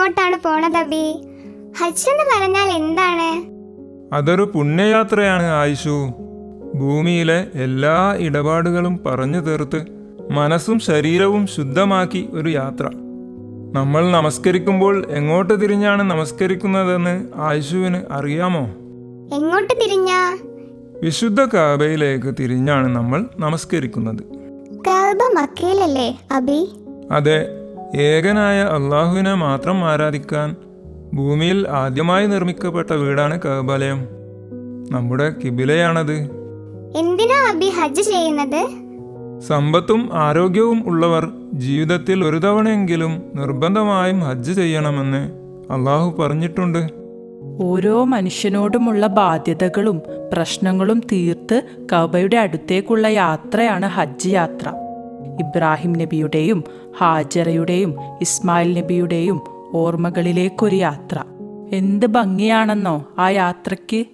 എങ്ങോട്ടാണ് പോണത് അബി? ഹജ്ജ് എന്ന് പറഞ്ഞാൽ എന്താണ്? അതൊരു പുണ്യയാത്രയാണ് ആയിഷു. ഭൂമിയിലെ എല്ലാ ഇടപാടുകളും പറഞ്ഞു തീർത്ത് മനസ്സും ശരീരവും ശുദ്ധമാക്കി ഒരു യാത്ര. നമ്മൾ നമസ്കരിക്കുമ്പോൾ എങ്ങോട്ട് തിരിഞ്ഞാണ് നമസ്കരിക്കുന്നതെന്ന് ആയിഷുവിന് അറിയാമോ? എങ്ങോട്ട് തിരിഞ്ഞാ? വിശുദ്ധ കാബയിലേക്ക് തിരിഞ്ഞാണ് നമ്മൾ നമസ്കരിക്കുന്നത്. മക്കയിലല്ലേ അബി? അതെ ഏകനായ അള്ളാഹുവിനെ മാത്രം ആരാധിക്കാൻ ഭൂമിയിൽ ആദ്യമായി നിർമ്മിക്കപ്പെട്ട വീടാണ് കബാലയം. നമ്മുടെ കിബിലയാണത്. എന്തിനാ അബി ഹജ്ജ് ചെയ്യുന്നത്? സമ്പത്തും ആരോഗ്യവും ഉള്ളവർ ജീവിതത്തിൽ ഒരു തവണയെങ്കിലും നിർബന്ധമായും ഹജ്ജ് ചെയ്യണമെന്ന് അള്ളാഹു പറഞ്ഞിട്ടുണ്ട്. ഓരോ മനുഷ്യനോടുമുള്ള ബാധ്യതകളും പ്രശ്നങ്ങളും തീർത്ത് കബയുടെ അടുത്തേക്കുള്ള യാത്രയാണ് ഹജ്ജ് യാത്ര. ഇബ്രാഹിം നബിയുടെയും ഹാജറയുടെയും ഇസ്മായിൽ നബിയുടെയും ഓർമ്മകളിലേക്കൊരു യാത്ര. എന്ത് ഭംഗിയാണെന്നോ ആ യാത്രയ്ക്ക്.